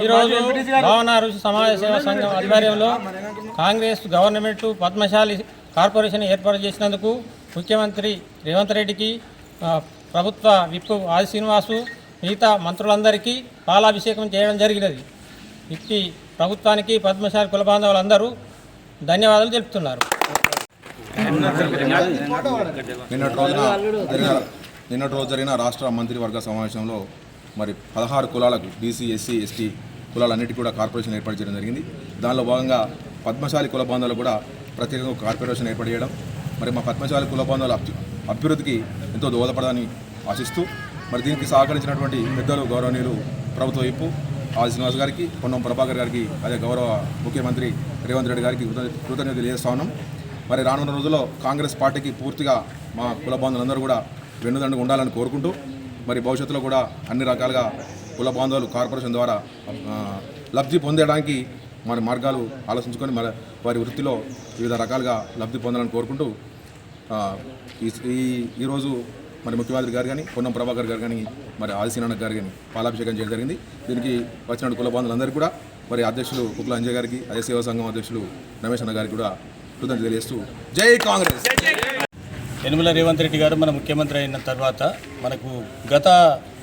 ఈరోజు భావన ఋషి సమాజ సేవా సంఘం ఆధ్వర్యంలో కాంగ్రెస్ గవర్నమెంట్ పద్మశాలి కార్పొరేషన్ ఏర్పాటు చేసినందుకు ముఖ్యమంత్రి రేవంత్ రెడ్డికి ప్రభుత్వ విప్ ఆది శ్రీనివాసు మిగతా మంత్రులందరికీ పాలాభిషేకం చేయడం జరిగినది. ఇట్టి ప్రభుత్వానికి పద్మశాలి కుల బాంధవులందరూ ధన్యవాదాలు తెలుపుతున్నారు. నిన్నటి రోజున నిన్నటి రోజు జరిగిన రాష్ట్ర మంత్రివర్గ సమావేశంలో మరి పదహారు కులాలకు బీసీ ఎస్సీ ఎస్టీ కులాలన్నిటి కూడా కార్పొరేషన్ ఏర్పాటు చేయడం జరిగింది. దానిలో భాగంగా పద్మశాలి కుల బాంధవులు కూడా ప్రత్యేకంగా కార్పొరేషన్ ఏర్పాటు చేయడం. మరి మా పద్మశాలి కుల బాంధవుల అభి- అభివృద్ధికి ఎంతో దోహదపడదని ఆశిస్తూ మరి దీనికి సహకరించినటువంటి పెద్దలు గౌరవనీయులు ప్రభుత్వ వైపు ఆది శ్రీనివాస్ గారికి పొన్నం ప్రభాకర్ గారికి అదే గౌరవ ముఖ్యమంత్రి రేవంత్ రెడ్డి గారికి కృతజ్ఞత తెలియజేస్తా ఉన్నాం. మరి రానున్న రోజుల్లో కాంగ్రెస్ పార్టీకి పూర్తిగా మా కుల బాంధవులందరూ కూడా వెన్నుదండుగా ఉండాలని కోరుకుంటూ మరి భవిష్యత్తులో కూడా అన్ని రకాలుగా కుల బాంధవులు కార్పొరేషన్ ద్వారా లబ్ధి పొందడానికి మరి మార్గాలు ఆలోచించుకొని మరి వారి వృత్తిలో వివిధ రకాలుగా లబ్ధి పొందాలని కోరుకుంటూ ఈ- ఈ ఈరోజు మరి ముఖ్యమంత్రి గారు కానీ పొన్నం ప్రభాకర్ గారు కానీ మరి ఆదిశీనాన్న గారు కానీ పాలాభిషేకం చేయడం జరిగింది. దీనికి వచ్చిన కుల బాంధవులందరికీ కూడా మరి అధ్యక్షులు కుక్ల అంజయ్ గారికి అదే సేవా సంఘం అధ్యక్షులు రమేష్ అన్న గారికి కూడా కృతజ్ఞత తెలియజేస్తూ జై కాంగ్రెస్! యనుమల రేవంత్ రెడ్డి గారు మన ముఖ్యమంత్రి అయిన తర్వాత మనకు గత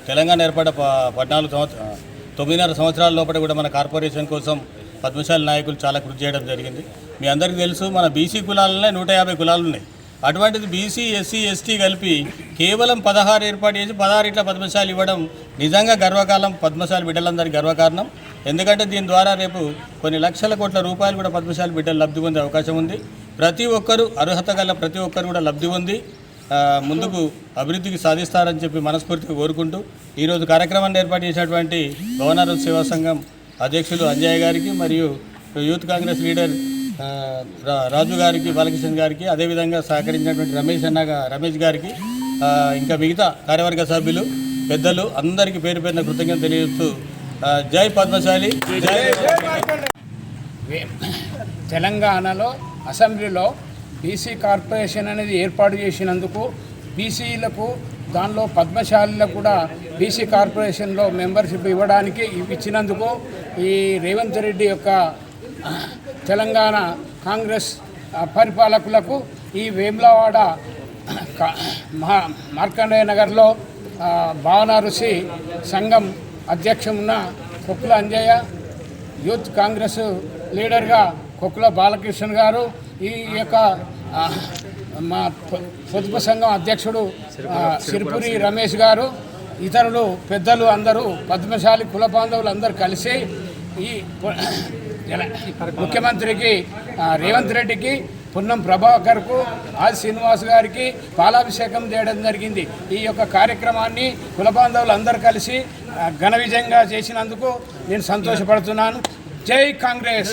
తెలంగాణ ఏర్పడ ప- పద్నాలుగు సంవత్సర తొమ్మిదిన్నర సంవత్సరాల లోపల కూడా మన కార్పొరేషన్ కోసం పద్మశాలి నాయకులు చాలా కృషి చేయడం జరిగింది. మీ అందరికీ తెలుసు మన బీసీ కులాలనే నూట యాభై కులాలు ఉన్నాయి. అటువంటిది బీసీ ఎస్సీ ఎస్టీ కలిపి కేవలం పదహారు ఏర్పాటు చేసి పదహారు ఇట్ల పద్మశాలి ఇవ్వడం నిజంగా గర్వకాలం పద్మశాలి బిడ్డలందరికీ గర్వకారణం. ఎందుకంటే దీని ద్వారా రేపు కొన్ని లక్షల కోట్ల రూపాయలు కూడా పద్మశాలి బిడ్డలు లబ్ధి పొందే అవకాశం ఉంది. ప్రతి ఒక్కరూ అర్హత గల ప్రతి ఒక్కరు కూడా లబ్ధి ఆ, ముందుకు అభివృద్ధికి సాధిస్తారని చెప్పి మనస్ఫూర్తిగా కోరుకుంటూ ఈరోజు కార్యక్రమాన్ని ఏర్పాటు చేసినటువంటి భవనారు సేవా సంఘం అధ్యక్షులు అంజయ్ గారికి మరియు యూత్ కాంగ్రెస్ లీడర్ రాజు గారికి బాలకృష్ణ గారికి అదేవిధంగా సహకరించినటువంటి రమేష్ అన్న రమేష్ గారికి ఇంకా మిగతా కార్యవర్గ సభ్యులు పెద్దలు అందరికీ పేరు పేరున కృతజ్ఞత తెలియజేస్తూ జై పద్మశాలి జై తెలంగాణలో అసెంబ్లీలో బీసీ కార్పొరేషన్ అనేది ఏర్పాటు చేసినందుకు బీసీలకు దానిలో పద్మశాలిలకు కూడా బీసీ కార్పొరేషన్లో మెంబర్షిప్ ఇవ్వడానికి ఇచ్చినందుకు ఈ రేవంత్ రెడ్డి యొక్క తెలంగాణ కాంగ్రెస్ పరిపాలకులకు ఈ వేములవాడ మార్కండేయ నగర్లో భావన ఋషి సంఘం అధ్యక్షున్న కుక్కుల అంజయ్య యూత్ కాంగ్రెస్ లీడర్గా కొక్కుల బాలకృష్ణ గారు ఈ యొక్క మా పొదుపు సంఘం అధ్యక్షుడు సిరిపురి రమేష్ గారు ఇతరులు పెద్దలు అందరూ పద్మశాలి కుల బాంధవులు అందరూ కలిసి ఈ ముఖ్యమంత్రికి రేవంత్ రెడ్డికి పున్నం ప్రభాకర్కు ఆది శ్రీనివాస్ గారికి పాలాభిషేకం చేయడం జరిగింది. ఈ యొక్క కార్యక్రమాన్ని కుల బాంధవులు అందరూ కలిసి ఘన విజయంగా చేసినందుకు నేను సంతోషపడుతున్నాను. జై కాంగ్రెస్!